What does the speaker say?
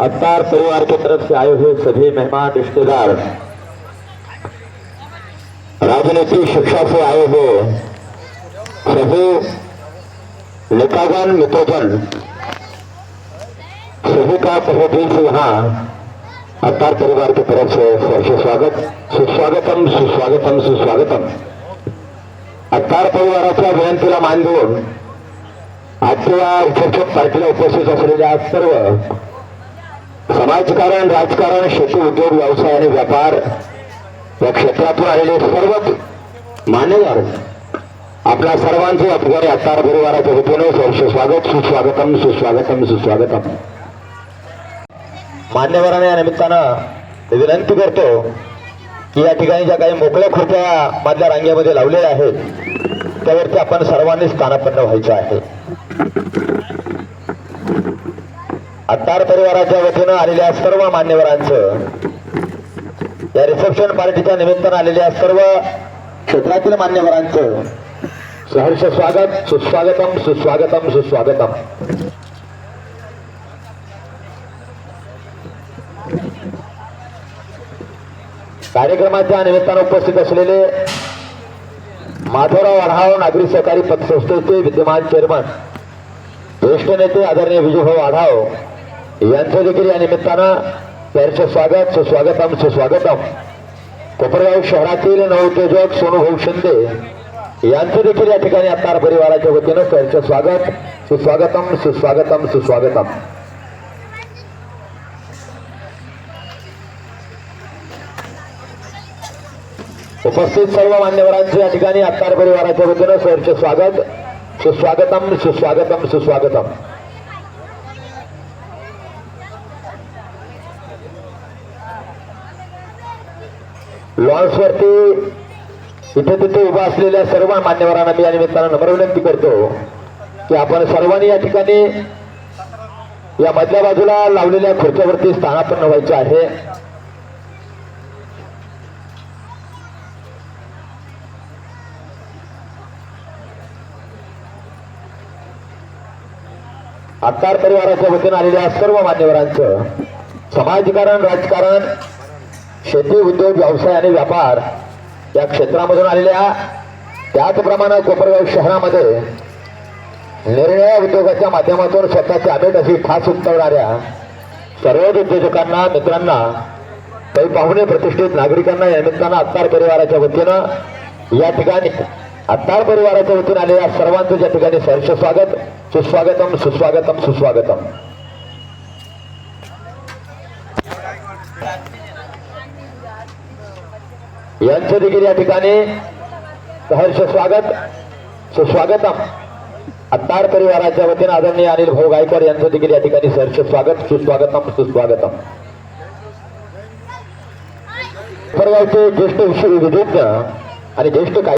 अवतार परिवार की तरफ से आए हुए सभी मेहमान रिश्तेदार राजनीतिक शिक्षा से आए हुए सभी नेतागण मित्रगण सभी का तहे दिन से यहाँ अवतार परिवार की तरफ से सुस्वागत स्वागत सुस्वागतम सुस्वागतम सुस्वागतम। अवतार परिवाराच्या विनंतीला मान देऊन आजच्या उपस्थित पार्टीला उपस्थित असलेल्या सर्व समाजकारण राजकारण शेती उद्योग व्यवसाय आणि व्यापार या क्षेत्रातून आलेले सर्वच मान्यवर आपल्या सर्वांचे या ठिकाणी अवतार परिवाराच्या वतीने सहर्ष स्वागत सुस्वागतम सुस्वागतम सुस्वागतम. मान्यवरांना या निमित्तानं विनंती करतो की या ठिकाणी ज्या काही मोकळ्या खुर्च्या मधल्या रांगेमध्ये लावलेल्या आहेत त्यावरती आपण सर्वांनी स्थानापन्न व्हायचं आहे. अत्तार परिवाराच्या वतीनं आलेल्या सर्व मान्यवरांचं या रिसेप्शन पार्टीच्या निमित्तानं आलेल्या सर्व क्षेत्रातील मान्यवरांचं सहर्ष स्वागत सुस्वागतम सुस्वागतम सुस्वागतम. कार्यक्रमाच्या निमित्तानं उपस्थित असलेले माधवराव आढाव नागरी सहकारी पतसंस्थेचे विद्यमान चेअरमन ज्येष्ठ नेते आदरणीय विजयभाऊ आढाव यांचं देखील या निमित्तानं त्यांचं स्वागत सुस्वागतम सुस्वागतम. कोपरगाव शहरातील नवोद्योजक सोनूभाऊ शिंदे यांचं देखील या ठिकाणी अत्तार परिवाराच्या वतीनं त्यांचं स्वागत सुस्वागतम सुस्वागतम सुस्वागतम. उपस्थित सर्व मान्यवरांचे या ठिकाणी अत्तार परिवाराच्या वतीनं सरचे स्वागत सुस्वागतम सुस्वागतम सुस्वागतम. लॉन्सवरती इथे तिथे उभा असलेल्या सर्व मान्यवरांना मी या निमित्तानं नम्र विनंती करतो की आपण सर्वांनी या ठिकाणी या मधल्या बाजूला लावलेल्या खुर्च्यावरती स्थानापन्न व्हायचे आहे. अत्तार परिवाराच्या वतीनं आलेल्या सर्व मान्यवरांचं समाजकारण राजकारण शेती उद्योग व्यवसाय आणि व्यापार या क्षेत्रामधून आलेल्या त्याचप्रमाणे कोपरगाव शहरामध्ये निर्णय उद्योगाच्या माध्यमातून स्वतःची आमेट अशी खास उमटवणाऱ्या सर्वच उद्योजकांना मित्रांना काही पाहुणे प्रतिष्ठित नागरिकांना या निमित्तानं अत्तार परिवाराच्या वतीनं या ठिकाणी अत्तार परिवाराच्या वतीनं आलेल्या सर्वांचं या ठिकाणी सहर्ष स्वागत सुस्वागतम सुस्वागतम सुस्वागतम. यांचं देखील या ठिकाणी सहर्ष स्वागत सुस्वागतम. अत्तार परिवाराच्या वतीनं आदरणीय अनिल भाऊ गायकर यांचं देखील या ठिकाणी सहर्ष स्वागत सुस्वागतम सुस्वागतम. परवाचे ज्येष्ठ विषय विधिज्ञ आणि ज्येष्ठ काय